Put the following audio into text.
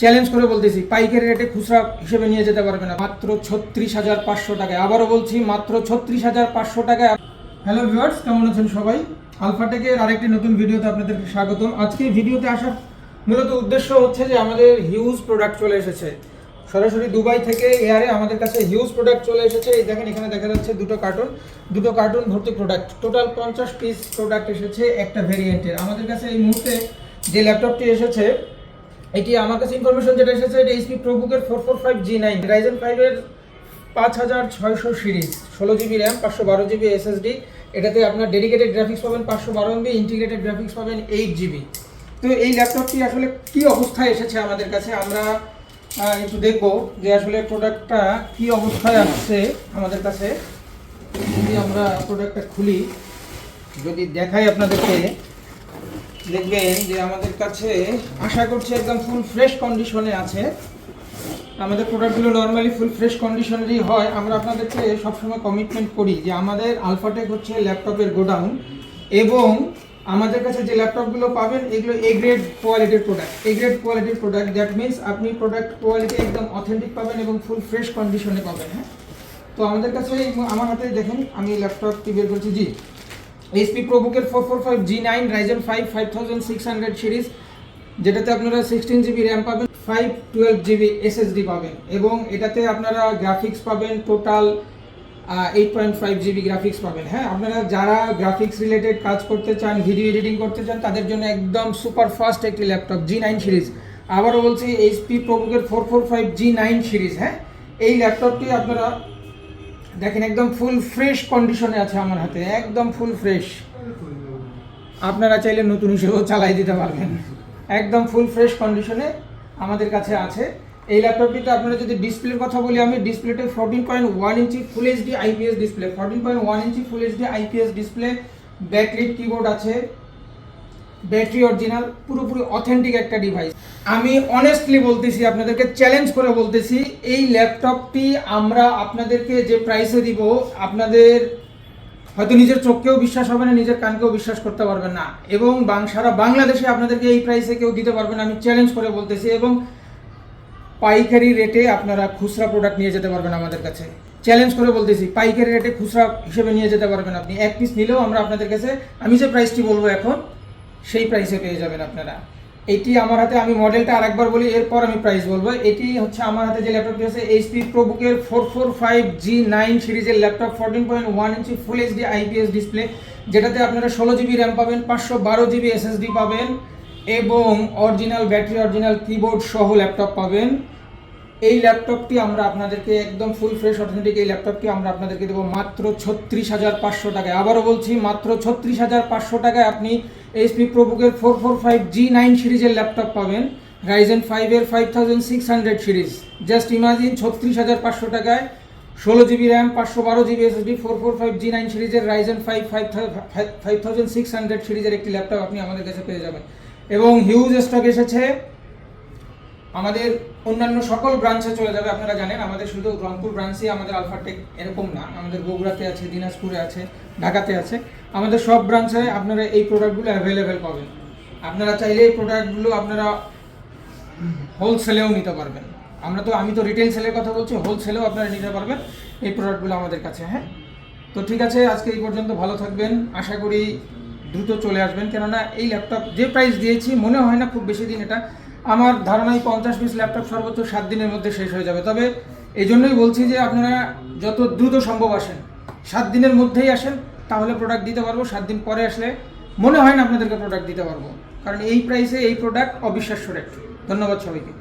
Challenge করে বলতেছি, পাইকারি রেটে খুচরা হিসেবে নিয়ে যেতে পারবে না। মাত্র ছত্রিশ হাজার পাঁচশো টাকায়। আবারও বলছি, মাত্র ছত্রিশ হাজার পাঁচশো টাকায় হ্যালো ভিউয়ার্স কেমন আছেন সবাই? আলফাটেকের আরেকটি নতুন ভিডিওতে আপনাদেরকে স্বাগতম। আজকে ভিডিওতে আসার মূলত উদ্দেশ্য হচ্ছে যে আমাদের হিউজ প্রোডাক্ট চলে এসেছে। সরাসরি দুবাই থেকে এয়ারে আমাদের কাছে হিউজ প্রোডাক্ট চলে এসেছে। এই দেখেন, এখানে দেখা যাচ্ছে দুটো কার্টুন দুটো কার্টুন ভর্তি প্রোডাক্ট টোটাল পঞ্চাশ পিস প্রোডাক্ট এসেছে একটা ভেরিয়েন্টের আমাদের কাছে এই মুহূর্তে যে ল্যাপটপটি এসেছে এটি আমার কাছে ইনফরমেশন যেটা এসেছে, এটা HP প্রোবুকের four four five G nine Ryzen ফাইভের পাঁচ হাজার ছয়শো সিরিজ, ষোলো জিবি র্যাম পাঁচশো বারো জিবি এসএসডি এটাতে আপনার ডেডিকেটেড গ্রাফিক্স পাবেন পাঁচশো বারো এমবি ইন্টিগ্রেটেড গ্রাফিক্স পাবেন এইট জিবি তো এই ল্যাপটপটি আসলে কি অবস্থায় এসেছে আমাদের কাছে? আমরা একটু দেখব যে আসলে প্রোডাক্টটা কি অবস্থায় আসছে আমাদের কাছে। যদি আমরা প্রোডাক্টটা খুলি, যদি দেখাই আপনাদেরকে দেখবেন যে আমাদের কাছে আশা করছি একদম ফুল ফ্রেশ কন্ডিশনে আছে। আমাদের প্রোডাক্টগুলো নর্মালি ফুল ফ্রেশ কন্ডিশনেরই হয়। আমরা আপনাদেরকে সবসময় কমিটমেন্ট করি যে আমাদের আলফাটেক হচ্ছে ল্যাপটপের গোডাউন এবং আমাদের কাছে যে ল্যাপটপগুলো পাবেন, এগুলো এ গ্রেড কোয়ালিটির প্রোডাক্ট এ গ্রেড কোয়ালিটির প্রোডাক্ট দ্যাট মিনস আপনি প্রোডাক্ট কোয়ালিটি একদম অথেন্টিক পাবেন এবং ফুল ফ্রেশ কন্ডিশনে পাবেন হ্যাঁ? তো আমাদের কাছে আমার হাতে দেখেন, আমি ল্যাপটপটি বের করছি, জি। HP প্রোবুকের four four five G nine Ryzen five five thousand six hundred series যেটাতে আপনারা সিক্সটিন জিবি র্যাম পাবেন ফাইভ টুয়েলভ জিবি এসএসডি পাবেন এবং এটাতে আপনারা গ্রাফিক্স পাবেন total eight point five GB graphics পাবেন। হ্যাঁ আপনারা যারা গ্রাফিক্স রিলেটেড কাজ করতে চান ভিডিও এডিটিং করতে চান, তাদের জন্য একদম সুপার ফাস্ট একটি ল্যাপটপ জি নাইন সিরিজ আবারও বলছি HP প্রোবুকের four four five G nine series হ্যাঁ এই ল্যাপটপটি আপনারা দেখেন একদম ফুল ফ্রেশ কন্ডিশনে আছে আমার হাতে, একদম ফুল ফ্রেশ আপনারা চাইলে নতুন হিসেবেও চালাই দিতে পারবেন। একদম ফুল ফ্রেশ কন্ডিশনে আমাদের কাছে আছে। এই ল্যাপটপটিতে আপনারা যদি ডিসপ্লের কথা বলি, আমি ডিসপ্লেতে fourteen point one inch full HD IPS display fourteen point one inch full HD IPS display backlit keyboard আছে। ব্যাটারি অরিজিনাল, পুরোপুরি অথেন্টিক একটা ডিভাইস আমি অনেস্টলি বলতেছি, আপনাদেরকে চ্যালেঞ্জ করে বলতেছি, এই ল্যাপটপটি আমরা আপনাদেরকে যে প্রাইসে দিব, আপনাদের হয়তো নিজের চোখকেও বিশ্বাস হবে না, নিজের কানকেও বিশ্বাস করতে পারবেন না। এবং সারা বাংলাদেশে আপনাদেরকে এই প্রাইসে কেউ দিতে পারবে না, আমি চ্যালেঞ্জ করে বলতেছি, এবং পাইকারি রেটে আপনারা খুচরা প্রোডাক্ট নিয়ে যেতে পারবেন আমাদের কাছে। চ্যালেঞ্জ করে বলতেছি, পাইকারি রেটে খুচরা হিসেবে নিয়ে যেতে পারবেন আপনি। এক পিস নিলেও আমরা আপনাদের কাছে, আমি যে প্রাইসটি বলব এখন সেই প্রাইসে পেয়ে যাবেন আপনারা। এটি আমার হাতে, আমি মডেলটা আরেকবার বলি, এরপর আমি প্রাইস বলব। এটি হচ্ছে আমার হাতে যে ল্যাপটপটি আছে HP প্রোবুকের four four five G nine সিরিজের laptop fourteen point one inch full HD IPS display যেটাতে আপনারা ষোলো জিবি র্যাম পাবেন, পাঁচশো বারো জিবি এসএসডি পাবেন এবং অরিজিনাল ব্যাটারি অরিজিনাল কিবোর্ড সহ ল্যাপটপ পাবেন। এই ল্যাপটপটি আমরা আপনাদেরকে একদম ফুল ফ্রেশ অথেন্টিক এই ল্যাপটপটি আমরা আপনাদেরকে দেবো মাত্র ছত্রিশ হাজার পাঁচশো টাকায়। আবারও বলছি, মাত্র ছত্রিশ হাজার পাঁচশো টাকায় আপনি HP প্রোবুকের four four five G nine সিরিজের ল্যাপটপ পাবেন। রাইজেন ফাইভের five thousand six hundred series. Just imagine ছত্রিশ হাজার পাঁচশো টাকায় ষোলো জিবি র্যাম পাঁচশো বারো GB SSD four four five G nine সিরিজের Ryzen five five five thousand six hundred সিরিজের একটি ল্যাপটপ আপনি আমাদের কাছে পেয়ে যাবেন। এবং হিউজ স্টক এসেছে। আমাদের অন্যান্য সকল ব্রাঞ্চে চলে যাবে, আপনারা জানেন, আমাদের শুধু রংপুর ব্রাঞ্চে আমাদের আলফাটেক এরকম না, আমাদের বগুড়াতে আছে, দিনাজপুরে আছে, ঢাকাতে আছে, আমাদের সব ব্রাঞ্চে আপনারা এই প্রোডাক্টগুলো অ্যাভেলেবেল পাবেন। আপনারা চাইলে এই প্রোডাক্টগুলো আপনারা হোলসেলেও নিতে পারবেন। আমরা তো, আমি তো রিটেল সেলের কথা বলছি হোলসেলেও আপনারা নিতে পারবেন এই প্রোডাক্টগুলো আমাদের কাছে হ্যাঁ? তো ঠিক আছে, আজকে এই পর্যন্ত ভালো থাকবেন, আশা করি দ্রুত চলে আসবেন, কেননা এই ল্যাপটপ যে প্রাইস দিয়েছি, মনে হয় না খুব বেশি দিন এটা আমার ধারণায় পঞ্চাশ পিস ল্যাপটপ সর্বোচ্চ সাত দিনের মধ্যে শেষ হয়ে যাবে। তবে এই জন্যই বলছি যে আপনারা যত দ্রুত সম্ভব আসেন, সাত দিনের মধ্যেই আসেন, তাহলে প্রোডাক্ট দিতে পারব। সাত দিন পরে আসলে মনে হয় না আপনাদেরকে প্রোডাক্ট দিতে পারব। কারণ এই প্রাইসে এই প্রোডাক্ট অবিশ্বাস্য রেট ধন্যবাদ সবাইকে।